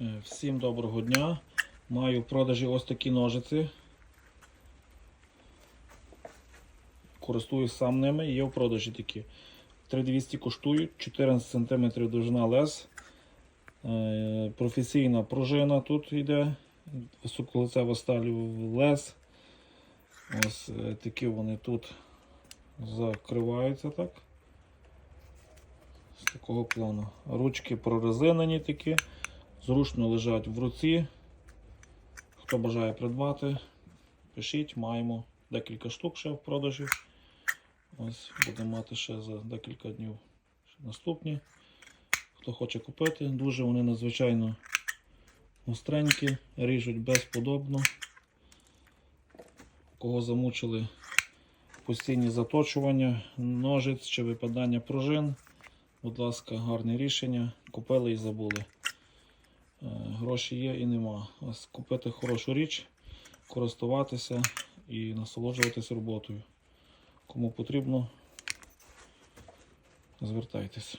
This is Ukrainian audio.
Е, Всім доброго дня. Маю в продажі ось такі ножиці. Користуюсь сам ними. Є в продажі такі. 3200 коштують, 14 см довжина лез. Е, Професійна пружина тут йде. Високолицева сталь лез. Ось е, такі вони тут закриваються так. З такого плану. Ручки прорезинені такі, зручно лежать в руці. Хто бажає придбати, пишіть, маємо декілька штук ще в продажі. Ось будемо мати ще за декілька днів наступні. Хто хоче купити, дуже вони надзвичайно гостренькі, ріжуть безподобно. Кого замучили постійні заточування, ножиць чи випадання пружин. Будь ласка, гарне рішення. Купили і забули. Е, Гроші є і нема. Купити хорошу річ, користуватися і насолоджуватися роботою. Кому потрібно, звертайтеся.